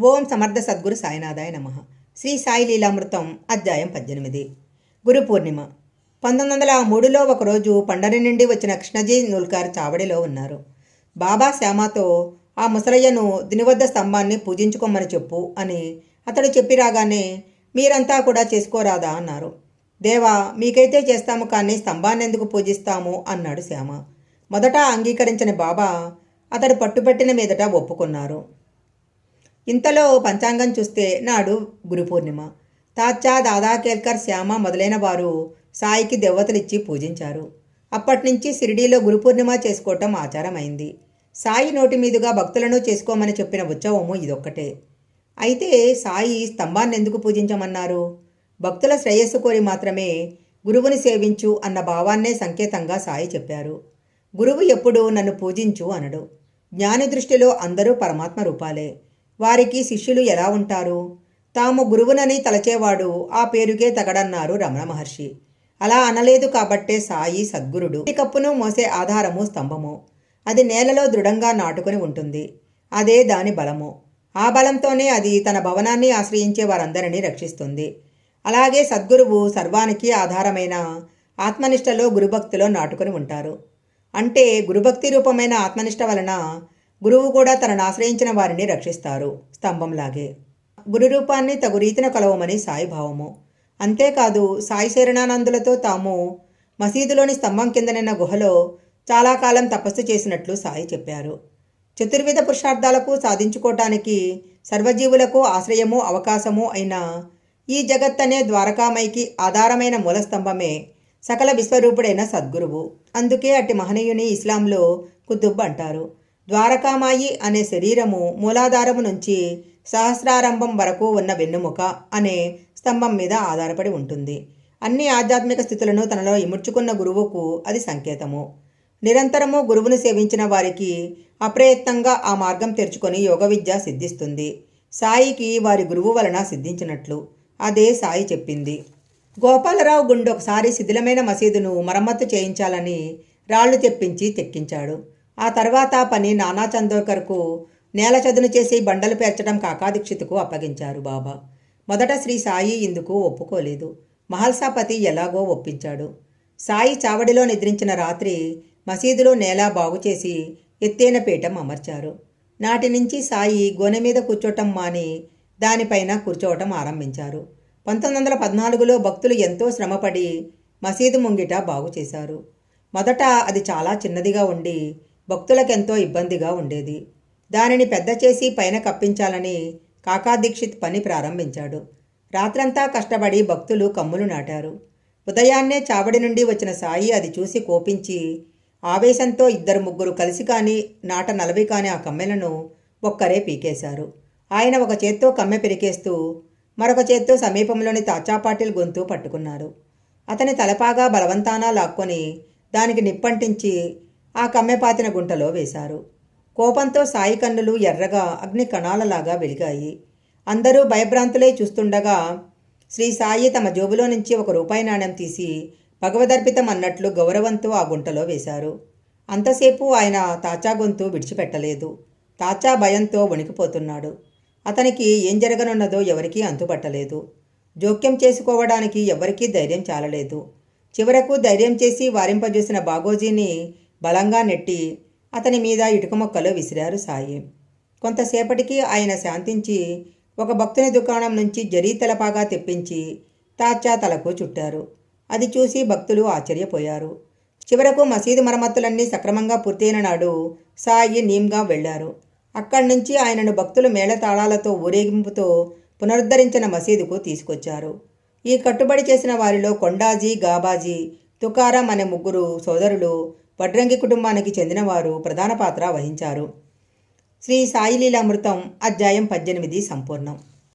ఓం సమర్థ సద్గురు సాయినాథాయ నమ. శ్రీ సాయి లీలామృతం అధ్యాయం పద్దెనిమిది. గురు పూర్ణిమ. పంతొమ్మిది వందల మూడులో ఒకరోజు పండరి నుండి వచ్చిన కృష్ణజీ నూల్కర్ చావడిలో ఉన్నారు. బాబా శ్యామతో ఆ ముసలయ్యను దినివద్ద స్తంభాన్ని పూజించుకోమని చెప్పు అని అతడు చెప్పి రాగానే మీరంతా కూడా చేసుకోరాదా? అన్నారు. దేవా మీకైతే చేస్తాము కానీ స్తంభాన్ని ఎందుకు పూజిస్తాము? అన్నాడు శ్యామ. మొదట అంగీకరించిన బాబా అతడు పట్టుబట్టిన మీదట ఒప్పుకున్నారు. ఇంతలో పంచాంగం చూస్తే నాడు గురు పూర్ణిమ. తాచా దాదా కేల్కర్ శ్యామ మొదలైన వారు సాయికి దేవతలిచ్చి పూజించారు. అప్పటినుంచి షిరిడీలో గురు పూర్ణిమ చేసుకోవటం ఆచారమైంది. సాయి నోటి మీదుగా భక్తులను చేసుకోమని చెప్పిన ఉత్సవము ఇదొక్కటే. అయితే సాయి స్తంభాన్ని ఎందుకు పూజించమన్నారు? భక్తుల శ్రేయస్సు కోరి మాత్రమే గురువుని సేవించు అన్న భావాన్నే సంకేతంగా సాయి చెప్పారు. గురువు ఎప్పుడు నన్ను పూజించు అనడు. జ్ఞాని దృష్టిలో అందరూ పరమాత్మ రూపాలే. వారికి శిష్యులు ఎలా ఉంటారు? తాము గురువునని తలచేవాడు ఆ పేరుకే తగడన్నారు రమణ మహర్షి. అలా అనలేదు కాబట్టే సాయి సద్గురుడు. ఈ కప్పును మోసే ఆధారము స్తంభము. అది నేలలో దృఢంగా నాటుకొని ఉంటుంది. అదే దాని బలము. ఆ బలంతోనే అది తన భవనాన్ని ఆశ్రయించే వారందరినీ రక్షిస్తుంది. అలాగే సద్గురువు సర్వానికి ఆధారమైన ఆత్మనిష్టలో గురుభక్తిలో నాటుకొని ఉంటారు. అంటే గురుభక్తి రూపమైన ఆత్మనిష్ట వలన గురువు కూడా తనను ఆశ్రయించిన వారిని రక్షిస్తారు. స్తంభంలాగే. గురు రూపాన్ని తగు రీతిన కలవమని సాయి భావము. అంతేకాదు సాయి శరణానందులతో తాము మసీదులోని స్తంభం కిందనున్న గుహలో చాలా కాలం తపస్సు చేసినట్లు సాయి చెప్పారు. చతుర్విధ పురుషార్థాలకు సాధించుకోవటానికి సర్వజీవులకు ఆశ్రయము అవకాశము అయిన ఈ జగత్తనే ద్వారకామైకి ఆధారమైన మూలస్తంభమే సకల విశ్వరూపుడైన సద్గురువు. అందుకే అట్టి మహనీయుని ఇస్లాంలో కుతుబ్ అంటారు. ద్వారకామాయి అనే శరీరము మూలాధారము నుంచి సహస్రారంభం వరకు ఉన్న వెన్నుముక అనే స్తంభం మీద ఆధారపడి ఉంటుంది. అన్ని ఆధ్యాత్మిక స్థితులను తనలో ఇముడ్చుకున్న గురువుకు అది సంకేతము. నిరంతరము గురువును సేవించిన వారికి అప్రయత్నంగా ఆ మార్గం తెరుచుకొని యోగ విద్య సిద్ధిస్తుంది. సాయికి వారి గురువు వలన సిద్ధించినట్లు అదే సాయి చెప్పింది. గోపాలరావు గుండు ఒకసారి శిథిలమైన మసీదును మరమ్మతు చేయించాలని రాళ్ళు తెప్పించి తెక్కించాడు. ఆ తర్వాత పని నానా చందోకర్కు నేల చదును చేసి బండలు పేర్చడం కాకాదీక్షితుకు అప్పగించారు బాబా. మొదట శ్రీ సాయి ఇందుకు ఒప్పుకోలేదు. మహల్సాపతి ఎలాగో ఒప్పించాడు. సాయి చావడిలో నిద్రించిన రాత్రి మసీదులో నేల బాగుచేసి ఎత్తైన పీఠం అమర్చారు. నాటి నుంచి సాయి గోనె మీద కూర్చోటం మాని దానిపైన కూర్చోవటం ఆరంభించారు. పంతొమ్మిది వందల పద్నాలుగులో భక్తులు ఎంతో శ్రమపడి మసీదు ముంగిట బాగు చేశారు. మొదట అది చాలా చిన్నదిగా ఉండి భక్తులకెంతో ఇబ్బందిగా ఉండేది. దానిని పెద్ద చేసి పైన కప్పించాలని కాకా దీక్షిత్ పని ప్రారంభించాడు. రాత్రంతా కష్టపడి భక్తులు కమ్ములు నాటారు. ఉదయాన్నే చావడి నుండి వచ్చిన సాయి అది చూసి కోపించి ఆవేశంతో ఇద్దరు ముగ్గురు కలిసి కానీ నాట నలభై కానీ ఆ కమ్మెలను ఒక్కరే పీకేశారు. ఆయన ఒక చేత్తో కమ్మె పెరికేస్తూ మరొక చేత్తో సమీపంలోని తాచాపాటిల్ గొంతు పట్టుకున్నారు. అతని తలపాగా బలవంతానా లాక్కొని దానికి నిప్పంటించి ఆ కమ్మెపాతిన గుంటలో వేశారు. కోపంతో సాయి కన్నులు ఎర్రగా అగ్ని కణాలలాగా వెలిగాయి. అందరూ భయభ్రాంతులై చూస్తుండగా శ్రీ సాయి తమ జోబులో నుంచి ఒక రూపాయి నాణ్యం తీసి భగవదర్పితం అన్నట్లు గౌరవంతో ఆ గుంటలో వేశారు. అంతసేపు ఆయన తాచా గొంతు విడిచిపెట్టలేదు. తాచా భయంతో వణికిపోతున్నాడు. అతనికి ఏం జరగనున్నదో ఎవరికీ అంతుపట్టలేదు. జోక్యం చేసుకోవడానికి ఎవరికీ ధైర్యం చాలలేదు. చివరకు ధైర్యం చేసి వారింపజేసిన బాగోజీని బలంగా నెట్టి అతని మీద ఇటుక మొక్కలు విసిరారు సాయి. కొంతసేపటికి ఆయన శాంతించి ఒక భక్తుని దుకాణం నుంచి జరీ తలపాగా తెప్పించి తాచా తలకు చుట్టారు. అది చూసి భక్తులు ఆశ్చర్యపోయారు. చివరకు మసీదు మరమ్మతులన్నీ సక్రమంగా పూర్తయిన నాడు సాయి నీమ్గా వెళ్ళారు అక్కడి నుంచి ఆయనను భక్తులు మేళతాళాలతో ఊరేగింపుతో పునరుద్ధరించిన మసీదుకు తీసుకొచ్చారు. ఈ కట్టుబడి చేసిన వారిలో కొండాజీ గాబాజీ తుకారాం అనే ముగ్గురు సోదరులు వడ్రంగి కుటుంబానికి చెందినవారు ప్రధాన పాత్ర వహించారు. శ్రీ సాయిలీలామృతం అధ్యాయం పద్దెనిమిది సంపూర్ణం.